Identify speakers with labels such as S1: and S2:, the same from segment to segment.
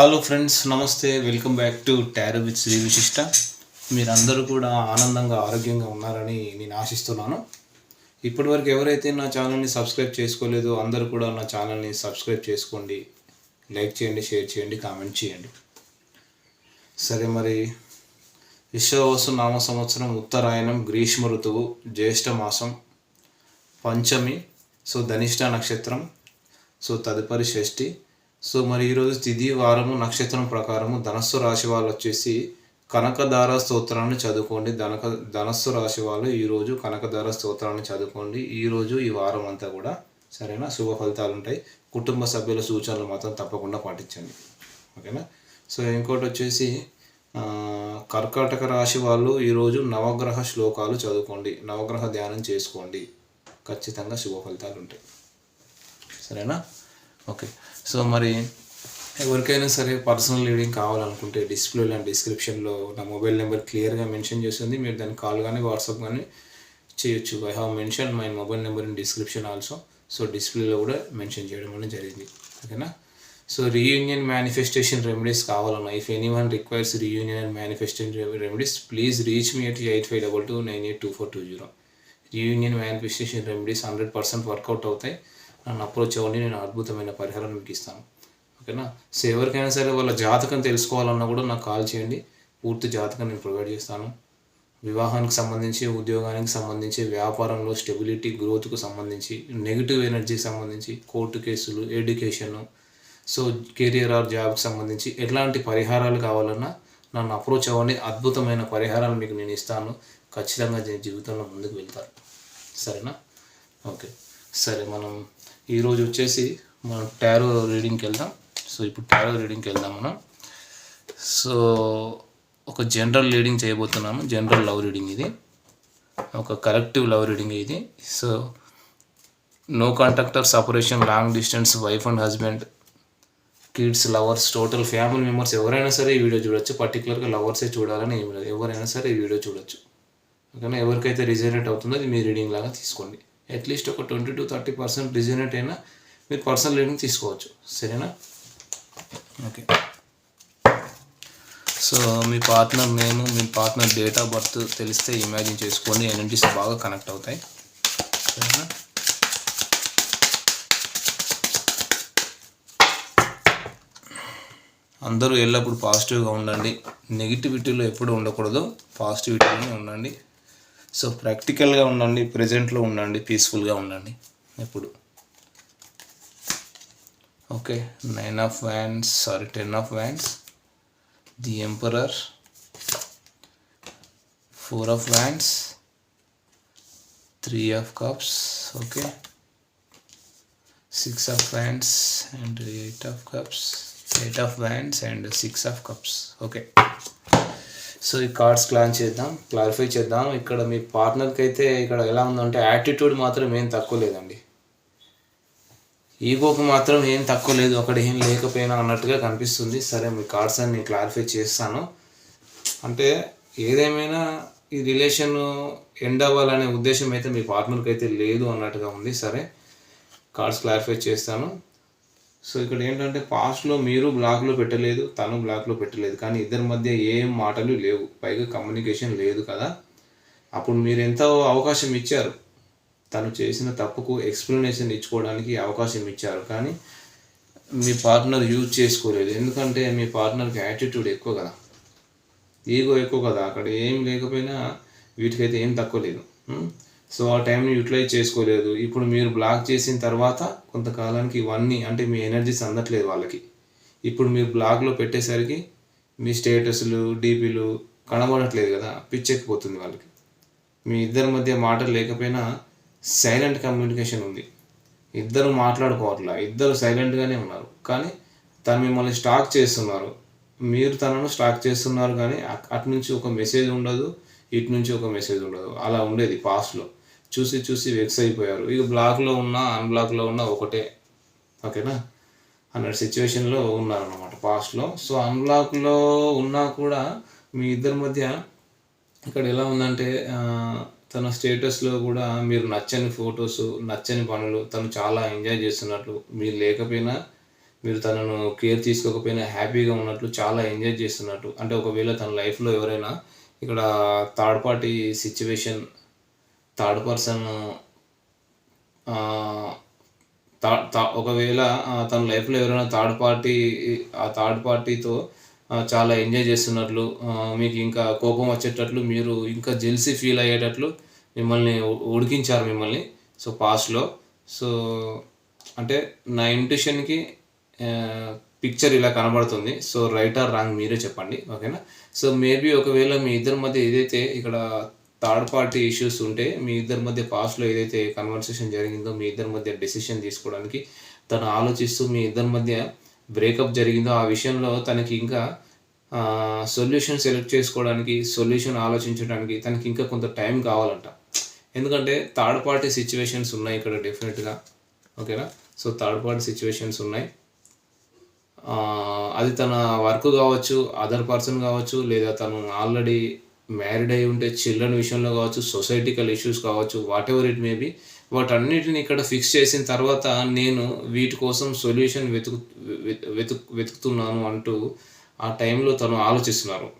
S1: Hello friends namaste. Welcome back to tarot with Shri Vishishta మీరందరూ కూడా ఆనందంగా ఆరోగ్యంగా ఉన్నారని నేను ఆశిస్తున్నాను. ఇప్పటివరకు ఎవరైతే నా ఛానల్ని సబ్స్క్రైబ్ చేసుకోలేదో అందరూ కూడా నా ఛానల్ని సబ్స్క్రైబ్ చేసుకోండి. లైక్ చేయండి షేర్ చేయండి కామెంట్ చేయండి. సరే మరి విశ్వవసు నామ సంవత్సరం ఉత్తరాయణం గ్రీష్మ ఋతువు జ్యేష్ఠ మాసం పంచమి సో ధనిష్ట నక్షత్రం సో తదుపరి షష్ఠి సో మరి ఈరోజు తిథి వారము నక్షత్రం ప్రకారము ధనస్సు రాశి వాళ్ళు వచ్చేసి కనకధార స్తోత్రాన్ని చదువుకోండి. ధనక ధనస్సు రాశి వాళ్ళు ఈరోజు కనకధార స్తోత్రాన్ని చదువుకోండి. ఈరోజు ఈ వారం అంతా కూడా సరేనా? శుభ ఫలితాలు ఉంటాయి. కుటుంబ సభ్యుల సూచనలు మాత్రం తప్పకుండా పాటించండి. ఓకేనా? సో ఇంకోటి వచ్చేసి కర్కాటక రాశి వాళ్ళు ఈరోజు నవగ్రహ శ్లోకాలు చదువుకోండి. నవగ్రహ ధ్యానం చేసుకోండి. ఖచ్చితంగా శుభ ఫలితాలు ఉంటాయి. సరేనా? ఓకే. సో మరి ఎవరికైనా సరే పర్సనల్ రీడింగ్ కావాలనుకుంటే డిస్ప్లేలో అండ్ డిస్క్రిప్షన్లో నా మొబైల్ నెంబర్ క్లియర్గా మెన్షన్ చేస్తుంది. మీరు దాన్ని కాల్ కానీ వాట్సాప్ కానీ చేయొచ్చు. I have mention my mobile number in description also so డిస్ప్లేలో కూడా మెన్షన్ చేయడం అనేది జరిగింది. ఓకేనా? సో రీయూనియన్ మేనిఫెస్టేషన్ రెమెడీస్ కావాలన్నా if any one requires reunion and manifestation remedies please reach me at eight five double two nine eight two four two zero reunion manifestation remedies hundred percent work out అవుతాయి. నన్ను approach అవ్వండి నేను అద్భుతమైన పరిహారం మీకు ఇస్తాను. ఓకేనా? సో ఎవరికైనా సరే వాళ్ళ జాతకం తెలుసుకోవాలన్నా కూడా నాకు కాల్ చేయండి. పూర్తి జాతకం నేను ప్రొవైడ్ చేస్తాను. వివాహానికి సంబంధించి ఉద్యోగానికి సంబంధించి వ్యాపారంలో స్టెబిలిటీ గ్రోత్కు సంబంధించి నెగిటివ్ ఎనర్జీకి సంబంధించి కోర్టు కేసులు ఎడ్యుకేషన్ సో కెరియర్ ఆర్ జాబ్కి సంబంధించి ఎట్లాంటి పరిహారాలు కావాలన్నా నన్ను అప్రోచ్ అవ్వండి. అద్భుతమైన పరిహారాలు మీకు నేను ఇస్తాను. ఖచ్చితంగా జీవితంలో ముందుకు వెళ్తారు సరేనా? ఓకే. సరే మనం ఈరోజు వచ్చేసి మనం టారో రీడింగ్కి వెళ్దాం. సో ఇప్పుడు టారో రీడింగ్కి వెళ్దాం మనం. సో ఒక జనరల్ రీడింగ్ చేయబోతున్నాము. జనరల్ లవ్ రీడింగ్ ఇది. ఒక కలెక్టివ్ లవ్ రీడింగ్ ఇది. So no contact or separation long distance wife and husband kids lovers total family members ఎవరైనా సరే ఈ వీడియో చూడొచ్చు. పర్టికులర్గా లవర్సే చూడాలని ఏం లేదు. ఎవరైనా సరే ఈ వీడియో చూడొచ్చు. ఓకేనా? ఎవరికైతే రిజనేట్ అవుతుందో అది మీ రీడింగ్ లాగా తీసుకోండి. అట్లీస్ట్ ఒక twenty to thirty percent resonate అయినా మీరు పర్సనల్ రీడింగ్ తీసుకోవచ్చు. సరేనా? ఓకే. సో మీ పార్ట్నర్ నేమ్ మీ పార్ట్నర్ డేట్ ఆఫ్ బర్త్ తెలిస్తే ఇమాజిన్ చేసుకోండి. ఎనర్జీస్ బాగా కనెక్ట్ అవుతాయి. సరేనా? అందరూ ఎల్లప్పుడూ పాజిటివ్గా ఉండండి. నెగిటివిటీలో ఎప్పుడు ఉండకూడదు. పాజిటివిటీలోనే ఉండండి. సో ప్రాక్టికల్గా ఉండండి ప్రజెంట్లో ఉండండి పీస్ఫుల్గా ఉండండి. ఎప్పుడు? Okay nine of wands sorry ten of wands the emperor four of wands three of cups okay six of wands and eight of cups eight of wands and six of cups okay so ఈ cards క్లాన్ చేద్దాం clarify చేద్దాం. ఇక్కడ మీ పార్ట్నర్కి అయితే ఇక్కడ ఎలా ఉందంటే attitude మాత్రం ఏం తక్కువ లేదండి. ఈగోకి మాత్రం ఏం తక్కువ లేదు అక్కడ ఏం లేకపోయినా అన్నట్టుగా కనిపిస్తుంది. సరే మీ కార్డ్స్ అని నేను క్లారిఫై చేస్తాను. అంటే ఏదేమైనా ఈ రిలేషన్ ఎండ్ అవ్వాలనే ఉద్దేశం అయితే మీ పార్ట్నర్కి అయితే లేదు అన్నట్టుగా ఉంది. సరే కార్డ్స్ క్లారిఫై చేస్తాను. సో ఇక్కడ ఏంటంటే పాస్ట్లో మీరు బ్లాక్లో పెట్టలేదు తను బ్లాక్లో పెట్టలేదు. కానీ ఇద్దరి మధ్య ఏం మాటలు లేవు. పైగా కమ్యూనికేషన్ లేదు కదా. అప్పుడు మీరు ఎంతో అవకాశం ఇచ్చారు. తను చేసిన తప్పుకు ఎక్స్ప్లెనేషన్ ఇచ్చుకోవడానికి అవకాశం ఇచ్చారు. కానీ మీ పార్ట్నర్ యూజ్ చేసుకోలేదు. ఎందుకంటే మీ పార్ట్నర్కి యాటిట్యూడ్ ఎక్కువ కదా. ఈగో ఎక్కువ కదా. అక్కడ ఏం లేకపోయినా వీటికైతే ఏం తక్కువ లేదు. సో ఆ టైంని యూటిలైజ్ చేసుకోలేదు. ఇప్పుడు మీరు బ్లాక్ చేసిన తర్వాత కొంతకాలానికి ఇవన్నీ అంటే మీ ఎనర్జీస్ అందట్లేదు వాళ్ళకి. ఇప్పుడు మీరు బ్లాగ్లో పెట్టేసరికి మీ స్టేటస్లు డీపీలు కనబడట్లేదు కదా పిచ్చెక్కిపోతుంది వాళ్ళకి. మీ ఇద్దరి మధ్య మాటలు లేకపోయినా సైలెంట్ కమ్యూనికేషన్ ఉంది. ఇద్దరు మాట్లాడుకోవట్లా ఇద్దరు సైలెంట్గానే ఉన్నారు. కానీ తను మిమ్మల్ని స్టాక్ చేస్తున్నారు. మీరు తనను స్టాక్ చేస్తున్నారు కానీ అటు నుంచి ఒక మెసేజ్ ఉండదు ఇటు నుంచి ఒక మెసేజ్ ఉండదు. అలా ఉండేది పాస్ట్లో చూసి చూసి వెక్స్ అయిపోయారు. ఇక బ్లాక్లో ఉన్నా అన్బ్లాక్లో ఉన్నా ఒకటే. ఓకేనా? అన్న సిచ్యువేషన్లో ఉన్నారనమాట పాస్ట్లో సో అన్బ్లాక్లో ఉన్నా కూడా మీ ఇద్దరి మధ్య ఇక్కడ ఎలా ఉందంటే తన స్టేటస్లో కూడా మీరు నచ్చని ఫొటోస్ నచ్చని పనులు తను చాలా ఎంజాయ్ చేస్తున్నట్లు మీరు లేకపోయినా మీరు తనను కేర్ తీసుకోకపోయినా హ్యాపీగా ఉన్నట్లు చాలా ఎంజాయ్ చేస్తున్నట్టు. అంటే ఒకవేళ తన లైఫ్లో ఎవరైనా ఇక్కడ third party situation third person ఒకవేళ తన లైఫ్లో ఎవరైనా థర్డ్ పార్టీ ఆ థర్డ్ పార్టీతో చాలా ఎంజాయ్ చేస్తున్నట్లు మీకు ఇంకా కోపం వచ్చేటట్లు మీరు ఇంకా జెల్సీ ఫీల్ అయ్యేటట్లు మిమ్మల్ని ఉడికించారు మిమ్మల్ని సో పాస్ట్లో. సో అంటే నా ఇంట్యూషన్కి పిక్చర్ ఇలా కనబడుతుంది. సో రైట్ ఆర్ రాంగ్ మీరే చెప్పండి ఓకేనా? సో మేబీ ఒకవేళ మీ ఇద్దరి మధ్య ఏదైతే ఇక్కడ థర్డ్ పార్టీ ఇష్యూస్ ఉంటే మీ ఇద్దరి మధ్య పాస్ట్లో ఏదైతే కన్వర్సేషన్ జరిగిందో మీ ఇద్దరి మధ్య డెసిషన్ తీసుకోవడానికి తను ఆలోచిస్తూ మీ ఇద్దరి మధ్య బ్రేకప్ జరిగిందో ఆ విషయంలో తనకి ఇంకా సొల్యూషన్ సెలెక్ట్ చేసుకోవడానికి సొల్యూషన్ ఆలోచించడానికి తనకి ఇంకా కొంత టైం కావాలంట. ఎందుకంటే థర్డ్ పార్టీ సిచ్యువేషన్స్ ఉన్నాయి ఇక్కడ డెఫినెట్గా ఓకేనా సో థర్డ్ పార్టీ సిచ్యువేషన్స్ ఉన్నాయి. అది తన వర్క్ కావచ్చు అదర్ పర్సన్ కావచ్చు లేదా తను ఆల్రెడీ మ్యారీడ్ అయి ఉంటే చిల్డ్రన్ విషయంలో కావచ్చు సొసైటికల్ ఇష్యూస్ కావచ్చు whatever it may be వాటన్నిటిని ఇక్కడ ఫిక్స్ చేసిన తర్వాత నేను వీటి కోసం సొల్యూషన్ వెతుకు వెతు వెతుకు వెతుకుతున్నాను అంటూ ఆ టైంలో తను ఆలోచిస్తున్నారు.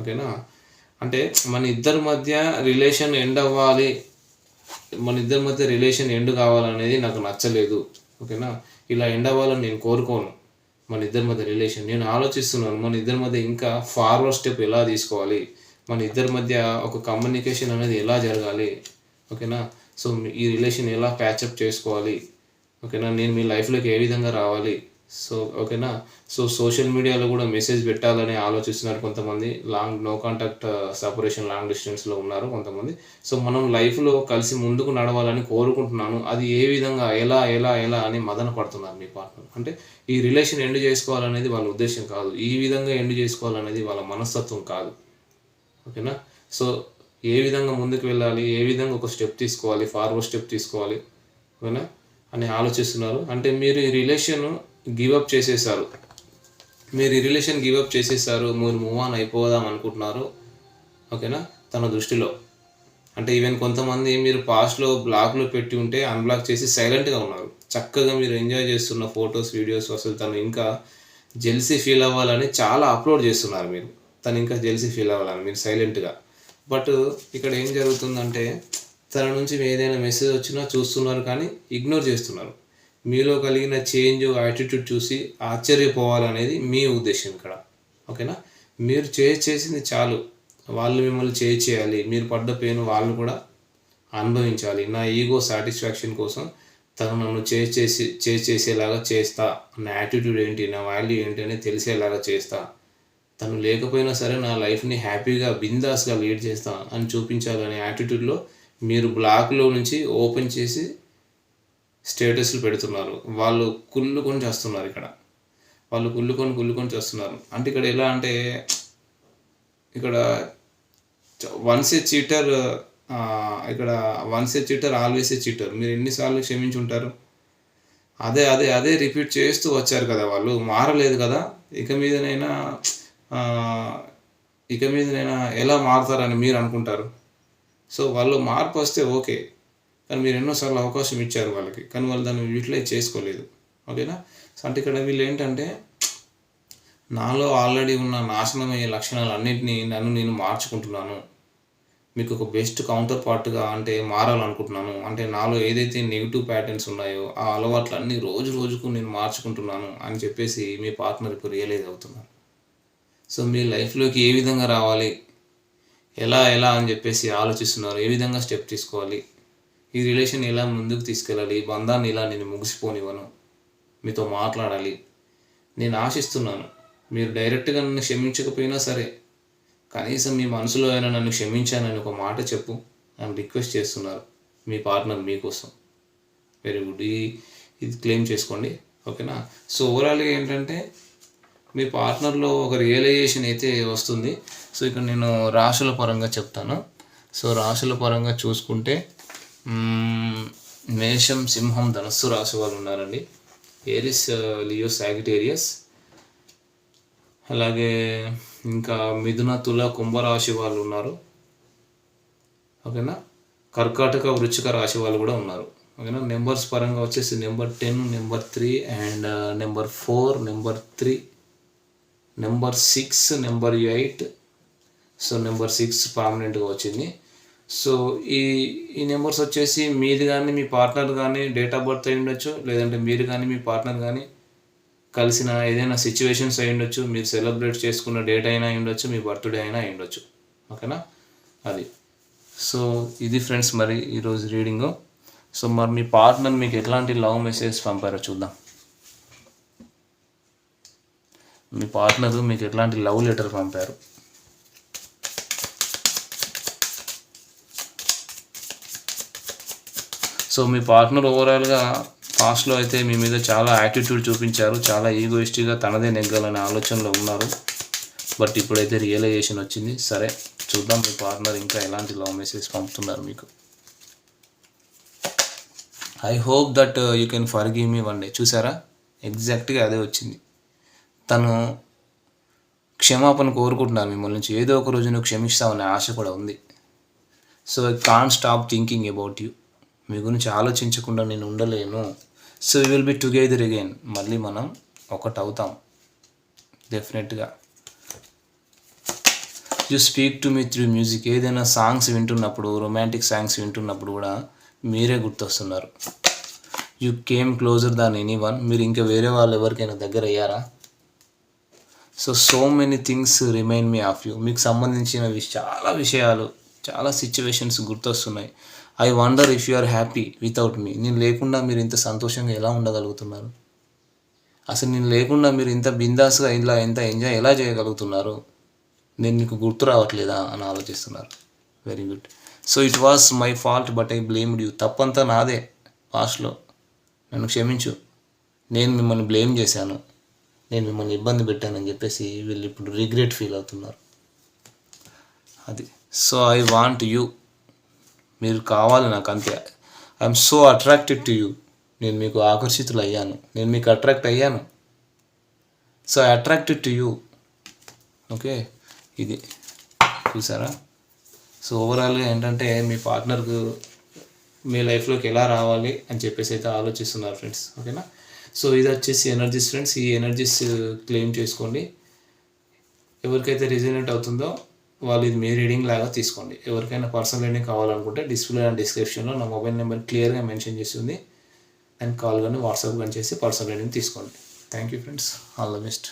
S1: ఓకేనా? అంటే మన ఇద్దరి మధ్య రిలేషన్ ఎండ్ అవ్వాలి మన ఇద్దరి మధ్య రిలేషన్ ఎండ్ కావాలనేది నాకు నచ్చలేదు. ఓకేనా? ఇలా ఎండ్ అవ్వాలని నేను కోరుకోను. మన ఇద్దరి మధ్య రిలేషన్ నేను ఆలోచిస్తున్నాను మన ఇద్దరి మధ్య ఇంకా ఫార్వర్డ్ స్టెప్ ఎలా తీసుకోవాలి? మన ఇద్దరి మధ్య ఒక కమ్యూనికేషన్ అనేది ఎలా జరగాలి? ఓకేనా? సో ఈ రిలేషన్ ఎలా ప్యాచప్ చేసుకోవాలి? ఓకేనా? నేను మీ లైఫ్లోకి ఏ విధంగా రావాలి? సో ఓకేనా? సో సోషల్ మీడియాలో కూడా మెసేజ్ పెట్టాలని ఆలోచిస్తున్నారు కొంతమంది. Long no contact separation long డిస్టెన్స్లో ఉన్నారు కొంతమంది. సో మనం లైఫ్లో కలిసి ముందుకు నడవాలని కోరుకుంటున్నాను. అది ఏ విధంగా ఎలా ఎలా ఎలా అని మదన పడుతున్నారు మీ పార్ట్నర్ అంటే ఈ రిలేషన్ ఎండ్ చేసుకోవాలనేది వాళ్ళ ఉద్దేశం కాదు. ఈ విధంగా ఎండ్ చేసుకోవాలనేది వాళ్ళ మనస్తత్వం కాదు. ఓకేనా? సో ఏ విధంగా ముందుకు వెళ్ళాలి ఏ విధంగా ఒక స్టెప్ తీసుకోవాలి ఫార్వర్డ్ స్టెప్ తీసుకోవాలి ఓకేనా? అని ఆలోచిస్తున్నారు. అంటే మీరు ఈ రిలేషన్ గివప్ చేసేసారు. మీరు ఈ రిలేషన్ గివప్ చేసేసారు మీరు మూవ్ ఆన్ అయిపోదాం అనుకుంటున్నారు ఓకేనా? తన దృష్టిలో. అంటే ఈవెన్ కొంతమంది మీరు పాస్ట్లో బ్లాక్లో పెట్టి ఉంటే అన్బ్లాక్ చేసి సైలెంట్గా ఉన్నారు. చక్కగా మీరు ఎంజాయ్ చేస్తున్న ఫొటోస్ వీడియోస్ అసలు తను ఇంకా జెల్సీ ఫీల్ అవ్వాలని చాలా అప్లోడ్ చేస్తున్నారు మీరు. తను ఇంకా తెలిసి ఫీల్ అవ్వాలని మీరు సైలెంట్గా. బట్ ఇక్కడ ఏం జరుగుతుందంటే తన నుంచి ఏదైనా మెసేజ్ వచ్చినా చూస్తున్నారు కానీ ఇగ్నోర్ చేస్తున్నారు. మీలో కలిగిన చేంజ్ యాటిట్యూడ్ చూసి ఆశ్చర్యపోవాలనేది మీ ఉద్దేశం ఇక్కడ. ఓకేనా? మీరు చేసింది చాలు. వాళ్ళు మిమ్మల్ని చేయి చేయాలి. మీరు పడ్డ పెయిన్ వాళ్ళు కూడా అనుభవించాలి. నా ఈగో సాటిస్ఫాక్షన్ కోసం తను నన్ను చేసి చేసి చేసి చేసేలాగా చేస్తా. నా యాటిట్యూడ్ ఏంటి? నా వాల్యూ ఏంటి? అనేది తెలిసేలాగా చేస్తా. తను లేకపోయినా సరే నా లైఫ్ని హ్యాపీగా బిందాస్గా లీడ్ చేస్తా అని చూపించాలనే యాటిట్యూడ్లో మీరు బ్లాక్లో నుంచి ఓపెన్ చేసి స్టేటస్లు పెడుతున్నారు. వాళ్ళు కుళ్ళుకొని చేస్తున్నారు ఇక్కడ. వాళ్ళు కుళ్ళుకొని కుళ్ళుకొని చేస్తున్నారు. అంటే ఇక్కడ ఎలా అంటే ఇక్కడ వన్స్ ఏ చీటర్ ఇక్కడ once a cheater always a cheater. మీరు ఎన్నిసార్లు క్షమించి ఉంటారు? అదే అదే అదే రిపీట్ చేస్తూ వచ్చారు కదా వాళ్ళు. మారలేదు కదా. ఇక మీదనైనా ఇక ఇక నేను ఎలా మారుతారని మీరు అనుకుంటారు? సో వాళ్ళు మార్పు వస్తే ఓకే. కానీ మీరు ఎన్నోసార్లు అవకాశం ఇచ్చారు వాళ్ళకి. కానీ వాళ్ళు దాన్ని యూటిలైజ్ చేసుకోలేదు. ఓకేనా? సో అంటే ఇక్కడ వీళ్ళు ఏంటంటే నాలో ఆల్రెడీ ఉన్న నాశనమయ్యే లక్షణాలు అన్నింటినీ నన్ను నేను మార్చుకుంటున్నాను. మీకు ఒక బెస్ట్ కౌంటర్ పార్ట్గా అంటే మారాలనుకుంటున్నాను. అంటే నాలో ఏదైతే నెగిటివ్ ప్యాటర్న్స్ ఉన్నాయో ఆ అలవాట్లన్నీ రోజు రోజుకు నేను మార్చుకుంటున్నాను అని చెప్పేసి మీ పార్ట్నర్ ఇప్పుడు రియలైజ్ అవుతున్నాను సో మీ లైఫ్లోకి ఏ విధంగా రావాలి? ఎలా ఎలా అని చెప్పేసి ఆలోచిస్తున్నారు? ఏ విధంగా స్టెప్ తీసుకోవాలి? ఈ రిలేషన్ ఎలా ముందుకు తీసుకెళ్ళాలి? ఈ బంధాన్ని ఇలా నేను ముగిసిపోనివ్వను? మీతో మాట్లాడాలి. నేను ఆశిస్తున్నాను. మీరు డైరెక్ట్గా నన్ను క్షమించకపోయినా సరే కనీసం మీ మనసులో అయినా నన్ను క్షమించానని ఒక మాట చెప్పు అని రిక్వెస్ట్ చేస్తున్నారు మీ పార్ట్నర్ మీకోసం. Very good. ఈ ఇది క్లెయిమ్ చేసుకోండి. ఓకేనా? సో ఓవరాల్గా ఏంటంటే మీ పార్ట్నర్లో ఒక రియలైజేషన్ అయితే వస్తుంది. సో ఇక్కడ నేను రాశుల పరంగా చెప్తాను. సో రాశుల పరంగా చూసుకుంటే మేషం సింహం ధనస్సు రాశి వాళ్ళు ఉన్నారండి. Aries Leo Sagittarius. అలాగే ఇంకా మిథున తుల కుంభరాశి వాళ్ళు ఉన్నారు. ఓకేనా? కర్కాటక వృచ్చిక రాశి వాళ్ళు కూడా ఉన్నారు. ఓకేనా? నెంబర్స్ పరంగా వచ్చేసి number ten number three and number four number three. Number six number eight. So number six ప్రామినెంట్గా వచ్చింది. సో ఈ ఈ నెంబర్స్ వచ్చేసి మీది కానీ మీ పార్ట్నర్ కానీ డేట్ ఆఫ్ బర్త్ అయి ఉండొచ్చు లేదంటే మీరు కానీ మీ పార్ట్నర్ కానీ కలిసిన ఏదైనా సిచ్యువేషన్స్ అయి ఉండొచ్చు మీరు సెలబ్రేట్ చేసుకున్న డేట్ అయినా అయి ఉండొచ్చు మీ బర్త్డే అయినా అయి ఉండొచ్చు. ఓకేనా అది. సో ఇది ఫ్రెండ్స్ మరి ఈరోజు రీడింగ్ సో మరి మీ పార్ట్నర్ మీకు ఎట్లాంటి లవ్ మెసేజ్ పంపారో చూద్దాం. మీ పార్ట్నర్ మీకు ఎట్లాంటి లవ్ లెటర్ పంపారు? సో మీ పార్ట్నర్ ఓవరాల్గా పాస్ట్లో అయితే మీ మీద చాలా యాటిట్యూడ్ చూపించారు చాలా ఈగోయిస్టిక్గా తనదే నెగ్గాలనే ఆలోచనలో ఉన్నారు. బట్ ఇప్పుడైతే రియలైజేషన్ వచ్చింది. సరే చూద్దాం మీ పార్ట్నర్ ఇంకా ఎలాంటి లవ్ మెసేజ్ పంపుతున్నారు మీకు. I hope that you can forgive me one day చూసారా? ఎగ్జాక్ట్గా అదే వచ్చింది. తను క్షమాపణ కోరుకుంటున్నాను మిమ్మల్ని నుంచి. ఏదో ఒక రోజు నువ్వు క్షమిస్తావనే ఆశ కూడా ఉంది. So I can't stop thinking about you మీ గురించి ఆలోచించకుండా నేను ఉండలేను. So you will be together again మళ్ళీ మనం ఒకటి అవుతాం. డెఫినెట్గా you speak to me through music ఏదైనా సాంగ్స్ వింటున్నప్పుడు రొమాంటిక్ సాంగ్స్ వింటున్నప్పుడు కూడా మీరే గుర్తొస్తున్నారు. You came closer than anyone మీరు ఇంకా వేరే వాళ్ళు ఎవరికైనా దగ్గర అయ్యారా so so many things remind me of you మీకు సంబంధించిన విష చాలా విషయాలు చాలా situations గుర్తొస్తున్నాయి. I wonder if you are happy without me నేను లేకుండా మీరు ఇంత సంతోషంగా ఎలా ఉండగలుగుతున్నారు? అసలు నేను లేకుండా మీరు ఇంత బిందాస్గా ఇలా ఎంత ఎంజాయ్ ఎలా చేయగలుగుతున్నారు? నేను మీకు గుర్తు రావట్లేదా అని ఆలోచిస్తున్నారు. Very good so it was my fault but I blamed you తప్పంతా నాదే పాస్ట్లో నన్ను క్షమించు. నేను మిమ్మల్ని బ్లేమ్ చేశాను. నేను మిమ్మల్ని ఇబ్బంది పెట్టానని చెప్పేసి వీళ్ళు ఇప్పుడు రిగ్రెట్ ఫీల్ అవుతున్నారు. అది. సో ఐ వాంట్ యూ మీరు కావాలి నాకు అంతే. I'm so attracted to you నేను మీకు ఆకర్షితులు అయ్యాను నేను మీకు అట్రాక్ట్ అయ్యాను. So I attracted to you okay ఇది. చూసారా? సో ఓవరాల్గా ఏంటంటే మీ పార్ట్నర్కు మీ లైఫ్లోకి ఎలా రావాలి అని చెప్పేసి అయితే ఆలోచిస్తున్నారు ఫ్రెండ్స్ ఓకేనా సో ఇది వచ్చేసి ఎనర్జీస్ ఫ్రెండ్స్ ఈ ఎనర్జీస్ క్లెయిమ్ చేసుకోండి. ఎవరికైతే రిజనేట్ అవుతుందో వాళ్ళు ఇది మీ రీడింగ్ లాగా తీసుకోండి. ఎవరికైనా పర్సనల్ రీడింగ్ కావాలనుకుంటే డిస్ప్లే అండ్ డిస్క్రిప్షన్లో నా మొబైల్ నెంబర్ క్లియర్గా మెన్షన్ చేస్తుంది. అండ్ కాల్ కానీ వాట్సాప్ కానీ చేసి పర్సనల్ రీడింగ్ తీసుకోండి. Thank you friends. All the best.